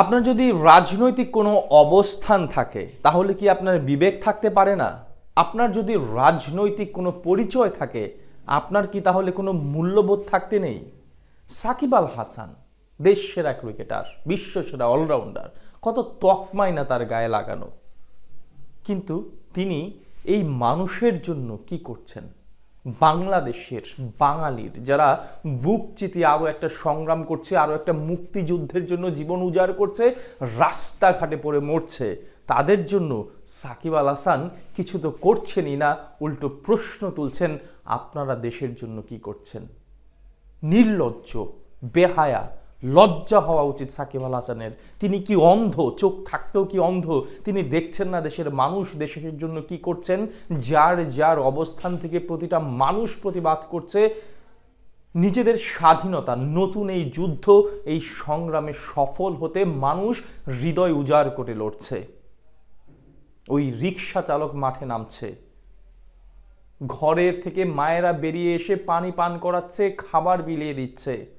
আপনার যদি রাজনৈতিক কোনো অবস্থান থাকে, তাহলে কি আপনার বিবেক থাকতে পারে না? আপনার যদি রাজনৈতিক কোনো পরিচয় থাকে, আপনার কি তাহলে কোনো মূল্যবোধ থাকতে নেই? সাকিব আল হাসান দেশ সেরা ক্রিকেটার বিশ্ব সেরা অলরাউন্ডার কত তকমাই না তার গায়ে লাগানো। কিন্তু তিনি এই মানুষের জন্য কি করছেন? বাংলাদেশের বাঙালির, যারা বুক চিতিয়ে আরও একটা সংগ্রাম করছে আরও একটা মুক্তিযুদ্ধের জন্য জীবন উজাড় করছে, রাস্তাঘাটে পড়ে মরছে, তাদের জন্য সাকিব আল হাসান কিছু তো করছেনই না, উল্টো প্রশ্ন তুলছেন, আপনারা দেশের জন্য কি করছেন? নির্লজ্জ, বেহায়া লজ্জা হওয়া উচিত সাকিব আল হাসানের। তিনি কি অন্ধ? চোখ থাকতেও কি অন্ধ? তিনি দেখছেন না দেশের মানুষ দেশের জন্য কি করছেন? যার যার অবস্থান থেকে প্রতিটা মানুষ প্রতিবাদ করছে। নিজেদের স্বাধীনতা, নতুন এই যুদ্ধ, এই সংগ্রামে সফল হতে মানুষ হৃদয় উজাড় করে লড়ছে। ওই রিক্সা চালক মাঠে নামছে। ঘরের থেকে মায়েরা বেরিয়ে এসে পানি পান করাচ্ছে, খাবার বিলিয়ে দিচ্ছে।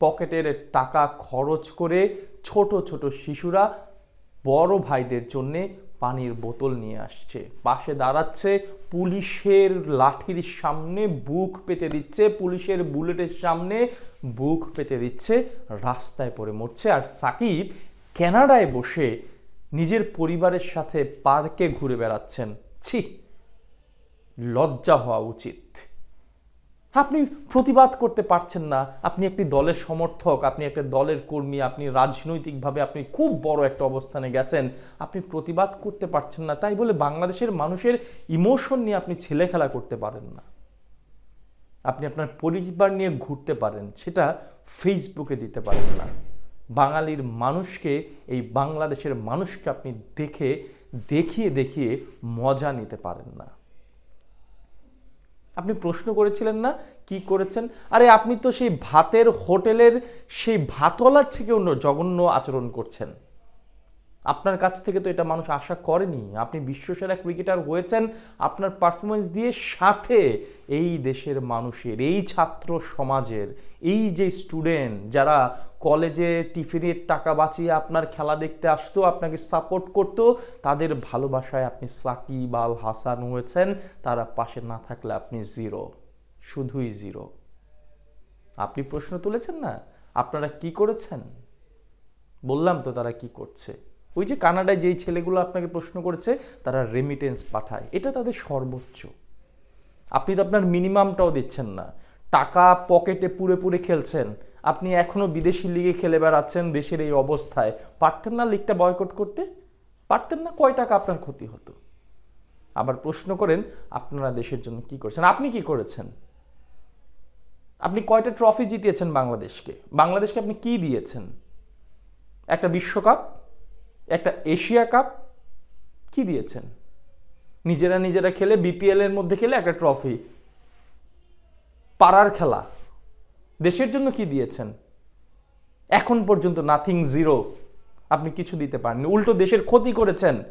পকেটের টাকা খরচ করে ছোট ছোট শিশুরা বড় ভাইদের জন্যে পানির বোতল নিয়ে আসছে। পাশে দাঁড়াচ্ছে পুলিশের লাঠির সামনে, বুক পেতে দিচ্ছে, পুলিশের বুলেটের সামনে বুক পেতে দিচ্ছে, রাস্তায় পড়ে মরছে। আর সাকিব ক্যানাডায় বসে নিজের পরিবারের সাথে পার্কে ঘুরে বেড়াচ্ছেন। ছি, লজ্জা হওয়া উচিত। আপনি প্রতিবাদ করতে পারছেন না। আপনি একটি দলের সমর্থক, আপনি একটা দলের কর্মী, আপনি রাজনৈতিকভাবে আপনি খুব বড় একটা অবস্থানে গেছেন। আপনি প্রতিবাদ করতে পারছেন না। তাই বলে বাংলাদেশের মানুষের ইমোশন নিয়ে আপনি ছেলে খেলা করতে পারেন না। আপনি আপনার পরিবার নিয়ে ঘুরতে পারেন, সেটা ফেসবুকে দিতে পারেন না। বাঙালির মানুষকে, এই বাংলাদেশের মানুষকে আপনি দেখে, দেখিয়ে দেখিয়ে মজা নিতে পারেন না। আপনি প্রশ্ন করেছিলেন না? কি করেছেন? আরে, আপনি তো সেই ভাতের হোটেলের সেই ভাতওয়ালার থেকে অন্য জঘন্য আচরণ করছেন। আপনার কাছ থেকে তো এটা মানুষ আশা করেনি। আপনি বিশ্বসেরা ক্রিকেটার হয়েছেন, আপনার পারফরমেন্স দিয়ে সাথে এই দেশের মানুষের, এই ছাত্র সমাজের, এই যে স্টুডেন্ট যারা কলেজে টিফিনের টাকা বাঁচিয়ে আপনার খেলা দেখতে আসতো, আপনাকে সাপোর্ট করতো, তাদের ভালোবাসায় আপনি সাকিব আল হাসান হয়েছেন, তারা পাশে না থাকলে আপনি জিরো শুধুই জিরো আপনি প্রশ্ন তুলেছেন না? আপনারা কি করেছেন? বললাম তো তারা কি করছে। ওই যে কানাডায় যেই ছেলেগুলো আপনাকে প্রশ্ন করেছে, তারা রেমিটেন্স পাঠায়। এটা তাদের সর্বোচ্চ। আপনি তো আপনার মিনিমামটাও দিচ্ছেন না। টাকা পকেটে পুরে পুরে খেলছেন। আপনি এখনও বিদেশি লিগে খেলে বেড়াচ্ছেন দেশের এই অবস্থায়। পারতেন না লিগটা বয়কট করতে? পারতেন না কয় টাকা আপনার ক্ষতি হতো? আবার প্রশ্ন করেন, আপনারা দেশের জন্য কি করেছেন? আপনি কি করেছেন? আপনি কয়টা ট্রফি জিতিয়েছেন বাংলাদেশকে? বাংলাদেশকে আপনি কি দিয়েছেন? একটা বিশ্বকাপ? একটা এশিয়া কাপ কি দিয়েছেন? নিজেরা নিজেরা খেলে বিপিএল এর মধ্যে খেলে একটা ট্রফি পাড়ার খেলা। দেশের জন্য কি দিয়েছেন? এখন পর্যন্ত নাথিং জিরো আপনি কিছু দিতে পারেননি। উল্টো দেশের ক্ষতি করেছেন।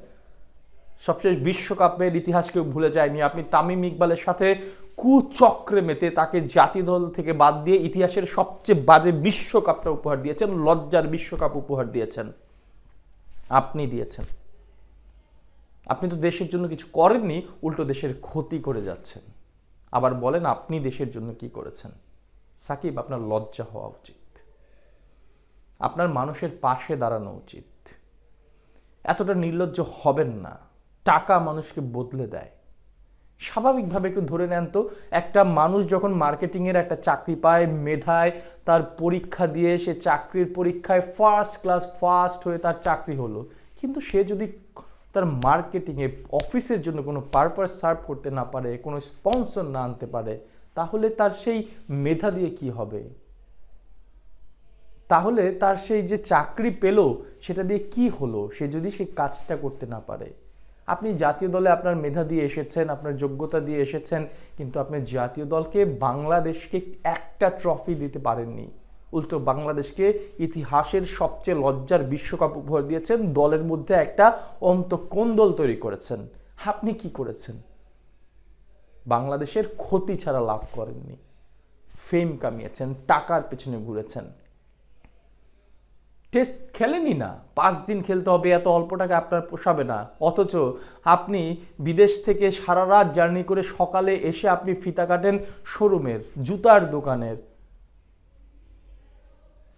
সবশেষ বিশ্বকাপের ইতিহাস কেউ ভুলে যায়নি। আপনি তামিম ইকবালের সাথে কুচক্রে মেতে তাকে জাতীয় দল থেকে বাদ দিয়ে ইতিহাসের সবচেয়ে বাজে বিশ্বকাপটা উপহার দিয়েছেন, লজ্জার বিশ্বকাপ উপহার দিয়েছেন। আপনি দিয়েছেন। আপনি তো দেশের জন্য কিছু করেননি, উল্টো দেশের ক্ষতি করে যাচ্ছেন। আবার বলেন, আপনি দেশের জন্য কি করেছেন? সাকিব, আপনার লজ্জা হওয়া উচিত। আপনার মানুষের পাশে দাঁড়ানো উচিত। এতটা নির্লজ্জ হবেন না। টাকা মানুষকে বদলে দেয়। স্বাভাবিকভাবে একটু ধরে নেন তো, একটা মানুষ যখন মার্কেটিংয়ের একটা চাকরি পায়, মেধায়, তার পরীক্ষা দিয়ে সে চাকরির পরীক্ষায় ফার্স্ট ক্লাস ফার্স্ট হয়ে তার চাকরি হলো। কিন্তু সে যদি তার মার্কেটিংয়ে অফিসের জন্য কোনো পারপাস সার্ভ করতে না পারে, কোনো স্পন্সর না আনতে পারে, তাহলে তার সেই মেধা দিয়ে কি হবে? তাহলে তার সেই যে চাকরি পেল, সেটা দিয়ে কি হলো? সে যদি সেই কাজটা করতে না পারে আপনি জাতীয় দলে আপনার মেধা দিয়ে এসেছেন, আপনার যোগ্যতা দিয়ে এসেছেন, কিন্তু আপনি জাতীয় দলকে বাংলাদেশকে একটা ট্রফি দিতে পারেননি। উল্টো বাংলাদেশকে ইতিহাসের সবচেয়ে লজ্জার বিশ্বকাপ উপহার দিয়েছেন, দলের মধ্যে একটা অন্তকোন্দল তৈরি করেছেন। আপনি কি করেছেন? বাংলাদেশের ক্ষতি ছাড়া লাভ করেননি। ফেম কামিয়েছেন, টাকার পেছনে ঘুরেছেন। টেস্ট খেলেনি না। পাঁচ দিন খেলতে হবে, এত অল্প টাকা আপনার পোষাবে না। অথচ আপনি বিদেশ থেকে সারা রাত জার্নি করে সকালে এসে আপনি ফিতা কাটেন শোরুমের, জুতার দোকানের।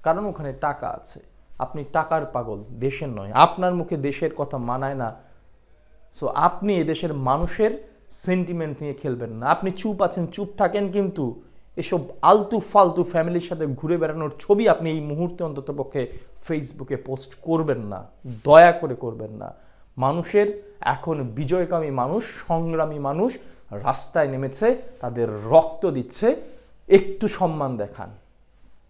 কারণ ওখানে টাকা আছে। আপনি টাকার পাগল, দেশের নয়। আপনার মুখে দেশের কথা মানায় না। সো আপনি এদেশের মানুষের সেন্টিমেন্ট নিয়ে খেলবেন না। আপনি চুপ আছেন, চুপ থাকেন কিন্তু এসব আলতু ফালতু ফ্যামিলির সাথে ঘুরে বেড়ানোর ছবি আপনি এই মুহূর্তে অন্তত পক্ষে ফেসবুকে পোস্ট করবেন না। দয়া করে করবেন না। মানুষের এখন বিজয়কামী মানুষ, সংগ্রামী মানুষ রাস্তায় নেমেছে, তাদের রক্ত দিচ্ছে। একটু সম্মান দেখান।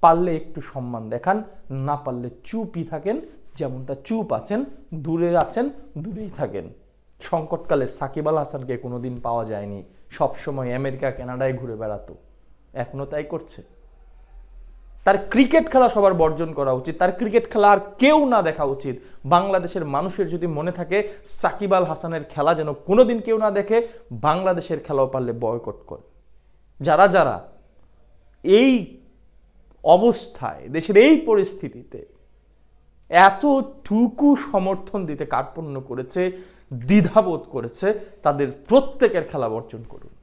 পারলে একটু সম্মান দেখান, না পারলে চুপই থাকেন, যেমনটা চুপ আছেন, দূরে আছেন, দূরেই থাকেন। সংকটকালে সাকিব আল হাসানকে কোনোদিন পাওয়া যায়নি। সবসময় আমেরিকা, কানাডায় ঘুরে বেড়াতো। এখনও তাই করছে। তার ক্রিকেট খেলা সবার বর্জন করা উচিত। তার ক্রিকেট খেলা আর কেউ না দেখা উচিত। বাংলাদেশের মানুষের যদি মনে থাকে, সাকিব আল হাসানের খেলা যেন কোনোদিন কেউ না দেখে, বাংলাদেশের খেলাও পারলে বয়কট করে। যারা যারা এই অবস্থায়, দেশের এই পরিস্থিতিতে এতটুকু সমর্থন দিতে কার্পণ্য করেছে, দ্বিধাবোধ করেছে, তাদের প্রত্যেকের খেলা বর্জন করুন।